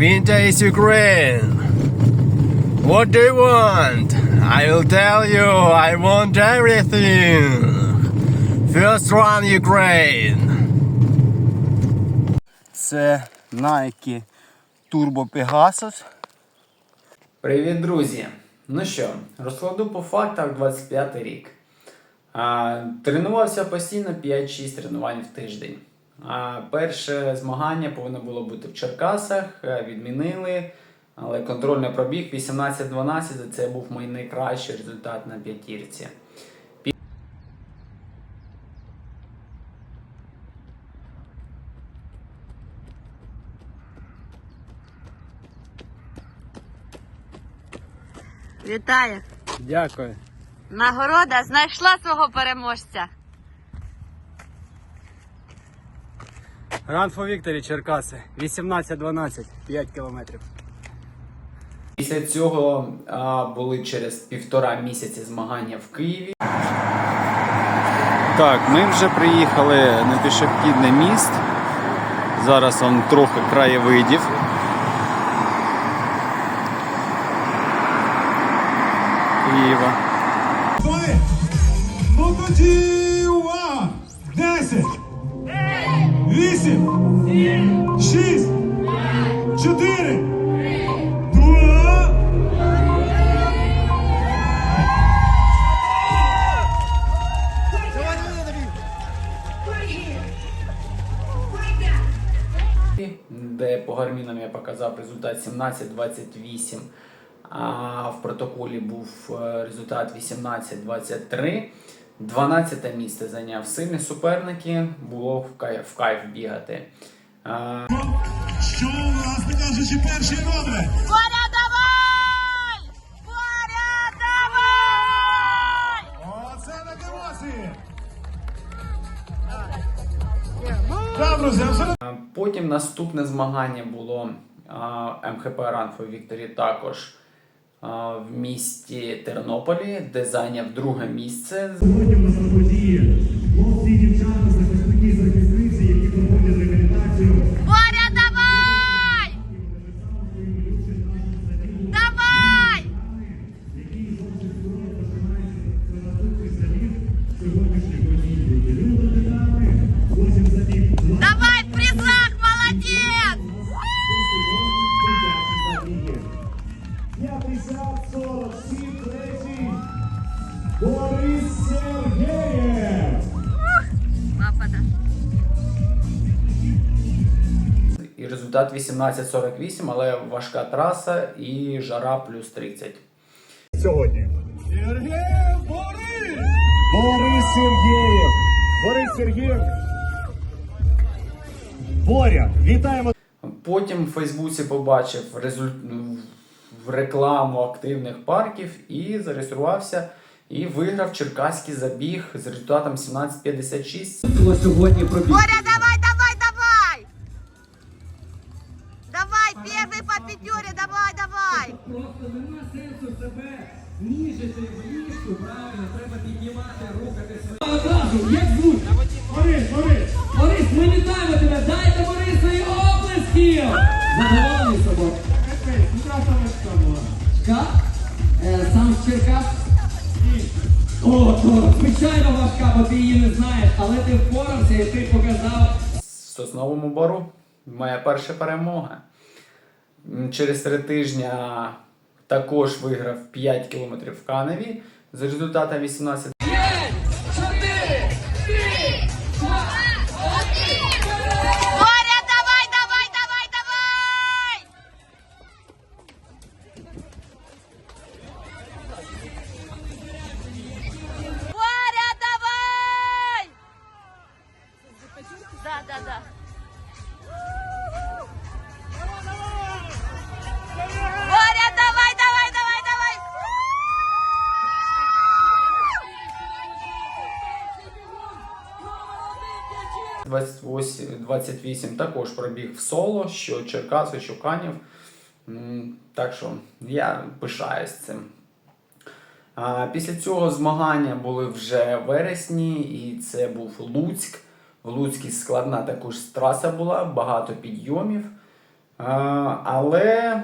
Winter is Ukraine. What do you want? I will tell you, I want everything. First one Ukraine. Це Nike Turbo Pegasus. Привіт, друзі! Ну що, розкладу по фактах 25 рік. А, тренувався постійно 5-6 тренувань в тиждень. А, перше змагання повинно було бути в Черкасах, е, відмінили, але контрольний пробіг 18-12 це був мій найкращий результат на п'ятірці. Вітаю! Дякую. Нагорода знайшла свого переможця. Run for Victory Черкаси. 18-12, 5 кілометрів. Після цього а, були через півтора місяці змагання в Києві. Так, ми вже приїхали на пішохідний міст. Зараз он трохи краєвидів. Києва. Ну тоді увага! Десять! Вісім! Шість! Чотири! Два! де по гармінам я показав результат 17-28, а в протоколі був е, результат 18-23. 12 місце зайняв сильні суперники, було в кайф, в кайф бігати. А, Що, власне кажучи, перші номери? Боря, давай! Боря, давай! Оце так емоції! Так, друзі, абсолютно. Потім наступне змагання було а, МХП for Victory також в місті Тернополі, де зайняв друге місце. Сьогодні у нас результат 18-48, але важка траса і жара плюс 30. Сьогодні. Сергій Борис! Борис Сергеєв. Борис Сергеєв. Боря, вітаємо Потім в Фейсбуці побачив результ... в рекламу активних парків і зареєструвався і виграв черкаський забіг з результатом 17.56. сьогодні пробіг. Боря, себе ніжити в ліжку, правильно, треба піднімати, рухати свої. Одразу, як звуть? Борис, Борис. Борис, ми вітаємо тебе! Дайте Борисові оплесків! Задоволений собою. Чка? Е, сам з Черкас? О, то, звичайно важка, бо ти її не знаєш, але ти впорався і ти показав Сосновому бору моя перша перемога. Через три тижня також виграв 5 кілометрів в Каневі. З результатом 18 28, 28 також пробіг в соло, що Черкаси, що Канів. Так що я пишаюсь цим. Після цього змагання були вже вересні, і це був Луцьк. В Луцькій складна також траса була, багато підйомів. Але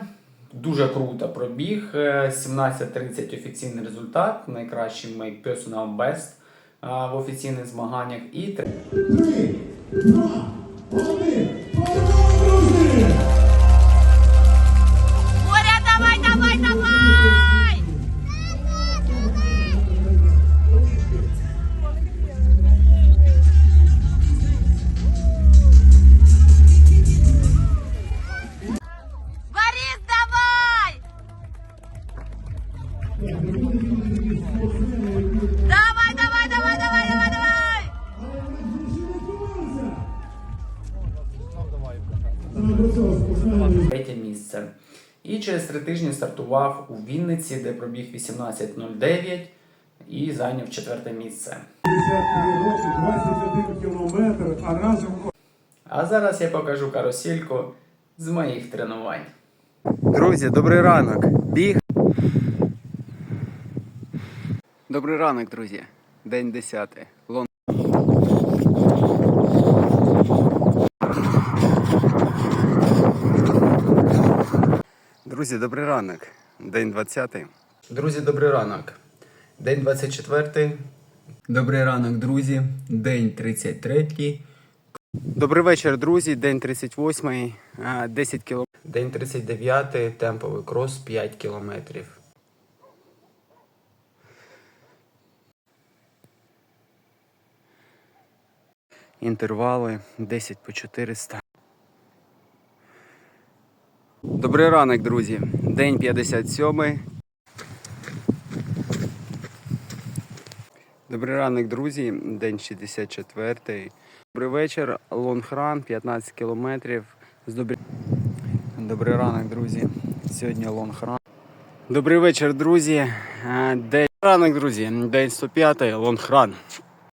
дуже круто пробіг. Е, 17.30 офіційний результат, найкращий мій personal best в офіційних змаганнях. І два, один. Погнали, друзі! Боря, давай, давай, давай! Борис, давай! Давай, І через три тижні стартував у Вінниці, де пробіг 18.09 і зайняв четверте місце. 53 роки, 21 кілометр, а разом А зараз я покажу карусельку з моїх тренувань. Друзі, добрий ранок. Біг. Добрий ранок, друзі. День 10. Друзі, добрий ранок. День 20. Друзі, добрий ранок. День 24. Добрий ранок, друзі. День 33. Добрий вечір, друзі. День 38. 10 кілометрів. День 39. Темповий крос 5 кілометрів. Інтервали 10 по 400. Добрий ранок, друзі. День 57. Добрий ранок, друзі. День 64. Добрий вечір. Лонгран 15 кілометрів. Добрі... Добрий ранок, друзі. Сьогодні лонгран. Добрий вечір, друзі. Е, День ранок, друзі. День 105. Лонгран.